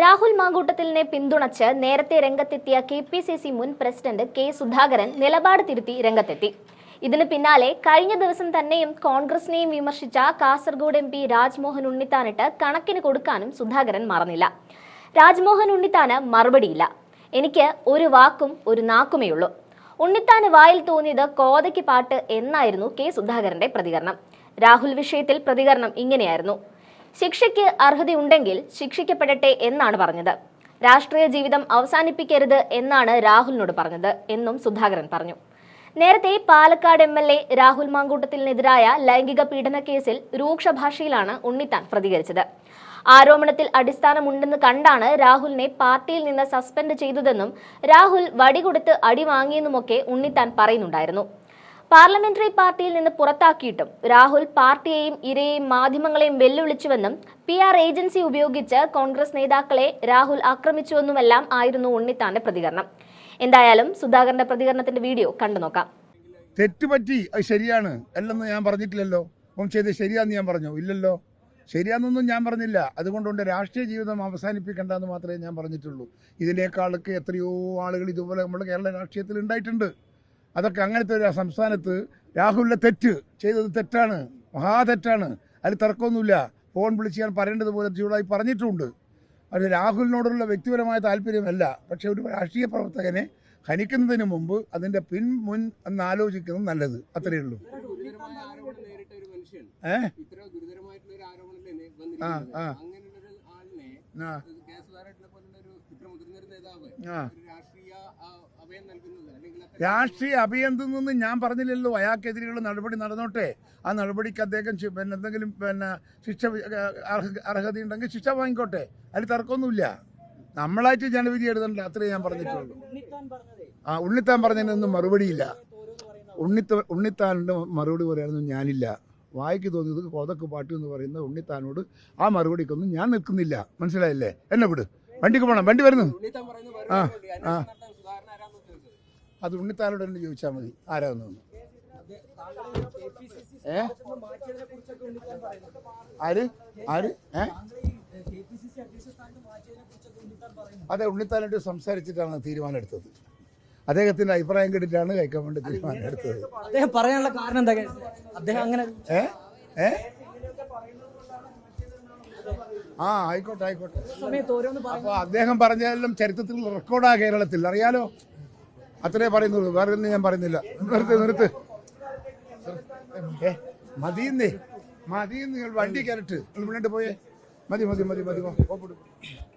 രാഹുൽ മാങ്കൂട്ടത്തിലിനെ പിന്തുണച്ച് നേരത്തെ രംഗത്തെത്തിയ കെ പി സി സി മുൻ പ്രസിഡന്റ് കെ സുധാകരൻ നിലപാട് തിരുത്തി രംഗത്തെത്തി. ഇതിന് പിന്നാലെ കഴിഞ്ഞ ദിവസം തന്നെയും കോൺഗ്രസിനെയും വിമർശിച്ച കാസർഗോഡ് എം പി രാജ്മോഹൻ ഉണ്ണിത്താനിട്ട് കണക്കിന് കൊടുക്കാനും സുധാകരൻ മറന്നില്ല. രാജ്മോഹൻ ഉണ്ണിത്താന് മറുപടിയില്ല. എനിക്ക് ഒരു വാക്കും ഒരു നാക്കുമേയുള്ളൂ ഉണ്ണിത്താന് വായിൽ തോന്നിയത് കോതയ്ക്ക് പാട്ട് എന്നായിരുന്നു കെ സുധാകരന്റെ പ്രതികരണം. രാഹുൽ വിഷയത്തിൽ പ്രതികരണം ഇങ്ങനെയായിരുന്നു. ശിക്ഷയ്ക്ക് അർഹതയുണ്ടെങ്കിൽ ശിക്ഷിക്കപ്പെടട്ടെ എന്നാണ് പറഞ്ഞത്. രാഷ്ട്രീയ ജീവിതം അവസാനിപ്പിക്കരുത് എന്നാണ് രാഹുലിനോട് പറഞ്ഞത് എന്നും സുധാകരൻ പറഞ്ഞു. നേരത്തെ Palakkad M L A Rahul മാങ്കൂട്ടത്തിനെതിരായ ലൈംഗിക പീഡന കേസിൽ രൂക്ഷ ഭാഷയിലാണ് ഉണ്ണിത്താൻ പ്രതികരിച്ചത്. ആരോപണത്തിൽ അടിസ്ഥാനമുണ്ടെന്ന് കണ്ടാണ് രാഹുലിനെ പാർട്ടിയിൽ നിന്ന് സസ്പെൻഡ് ചെയ്തതെന്നും രാഹുൽ വടികൊടുത്ത് അടി വാങ്ങിയെന്നുമൊക്കെ ഉണ്ണിത്താൻ പറയുന്നുണ്ടായിരുന്നു. പാർലമെന്ററി പാർട്ടിയിൽ നിന്ന് പുറത്താക്കിയിട്ടും രാഹുൽ പാർട്ടിയെയും ഇരയെയും മാധ്യമങ്ങളെയും വെല്ലുവിളിച്ചുവെന്നും പി ആർ ഏജൻസി ഉപയോഗിച്ച് കോൺഗ്രസ് നേതാക്കളെ രാഹുൽ ആക്രമിച്ചുവെന്നുമെല്ലാം ആയിരുന്നു ഉണ്ണിത്താന്റെ പ്രതികരണം. എന്തായാലും സുധാകരന്റെ പ്രതികരണത്തിന്റെ വീഡിയോ കണ്ടു നോക്കാം. തെറ്റുപറ്റി അത് ശരിയാണ്. അല്ലെന്ന് ഞാൻ പറഞ്ഞിട്ടില്ലല്ലോ. അപ്പം ചെയ്ത് ശരിയാന്ന് ഞാൻ പറഞ്ഞു. ഇല്ലല്ലോ. ശരിയാന്നൊന്നും ഞാൻ പറഞ്ഞില്ല. അതുകൊണ്ടുകൊണ്ട് രാഷ്ട്രീയ ജീവിതം അവസാനിപ്പിക്കേണ്ടെന്ന് മാത്രമേ ഞാൻ പറഞ്ഞിട്ടുള്ളൂ. ഇതിനേക്കാളൊക്കെ എത്രയോ ആളുകൾ ഇതുപോലെ നമ്മുടെ കേരള രാഷ്ട്രീയത്തിൽ ഉണ്ടായിട്ടുണ്ട്. അതൊക്കെ അങ്ങനത്തെ ഒരു സംസ്ഥാനത്ത് രാഹുലിന്റെ തെറ്റ് ചെയ്തത് തെറ്റാണ് മഹാ തെറ്റാണ് അതിൽ തർക്കമൊന്നുമില്ല. ഫോൺ വിളിച്ച് ഞാൻ പറയേണ്ടതുപോലെ ചൂടായി പറഞ്ഞിട്ടുണ്ട്. അത് രാഹുലിനോടുള്ള വ്യക്തിപരമായ താല്പര്യമല്ല. പക്ഷേ ഒരു രാഷ്ട്രീയ പ്രവർത്തകനെ ഹനിക്കുന്നതിന് മുമ്പ് അതിന്റെ പിൻ മുൻ എന്ന് ആലോചിക്കുന്നത് നല്ലത്. അത്രയേ ഉള്ളൂ. ഏഹ് ഏ ആ, ആ കെ സുധാകരനെ പോലുള്ള ഒരു ഇത്ര മുതിർന്ന ഒരു നേതാവ് ആ. ഒരു രാഷ്ട്രീയ ആ, അഭയം നൽകുന്നത് അല്ലെങ്കിൽ അത്തരം രാഷ്ട്രീയ അഭിയന്തെന്നൊന്നും ഞാൻ പറഞ്ഞില്ലല്ലോ. അയാൾക്കെതിരെയുള്ള നടപടി നടന്നോട്ടെ. ആ നടപടിക്ക് അദ്ദേഹം പിന്നെ എന്തെങ്കിലും പിന്നെ ശിക്ഷ അർഹതയുണ്ടെങ്കിൽ ശിക്ഷ വാങ്ങിക്കോട്ടെ. അതിൽ തർക്കമൊന്നുമില്ല. നമ്മളായിട്ട് ജനവിധി എഴുതണ്ട അത്രേ ഞാൻ പറഞ്ഞിട്ടുള്ളൂ. ആ ഉണ്ണിത്താൻ പറഞ്ഞതിനൊന്നും മറുപടിയില്ല. ഉണ്ണിത്ത ഉണ്ണിത്താനിന്റെ മറുപടി പറയാനൊന്നും ഞാനില്ല. വായിക്ക് തോന്നിയത് കോതക്ക് പാട്ട് എന്ന് പറയുന്ന ഉണ്ണിത്താനോട് ആ മറുപടിക്കൊന്നും ഞാൻ നിൽക്കുന്നില്ല. മനസ്സിലായില്ലേ? എന്നെ വിട്. വണ്ടിക്ക് പോകണം വണ്ടി വരുന്നു. ആ. ആ. അത് ഉണ്ണിത്താനോട് തന്നെ ചോദിച്ചാൽ മതി. ആരാന്ന് ഏ? ആര്? ആര്? ഏ? അതെ ഉണ്ണിത്താനായിട്ട് സംസാരിച്ചിട്ടാണ് തീരുമാനം എടുത്തത്. അദ്ദേഹത്തിന്റെ അഭിപ്രായം കേട്ടിട്ടാണ് കഴിക്കാൻ വേണ്ടി തീരുമാനം എടുത്തത്. അദ്ദേഹം പറയാനുള്ള കാരണം എന്താ? അദ്ദേഹം അങ്ങനെ ഏ? ഏ? ആ ആയിക്കോട്ടെ ആയിക്കോട്ടെ. അപ്പോൾ അദ്ദേഹം പറഞ്ഞതെല്ലാം ചരിത്രത്തിൽ റെക്കോർഡാ കേരളത്തിൽ. അറിയാലോ? അത്രേ പറയുന്നുള്ളൂ. വേറെ ഒന്നും ഞാൻ പറയുന്നില്ല. നിർത്ത് നിർത്ത്. ഏ മതിയെന്നേ. മതിയെന്ന് നിങ്ങൾ വണ്ടി കയറിട്ട്. നിങ്ങൾ മുന്നോട്ട് പോയേ. മതി മതി മതി മതി.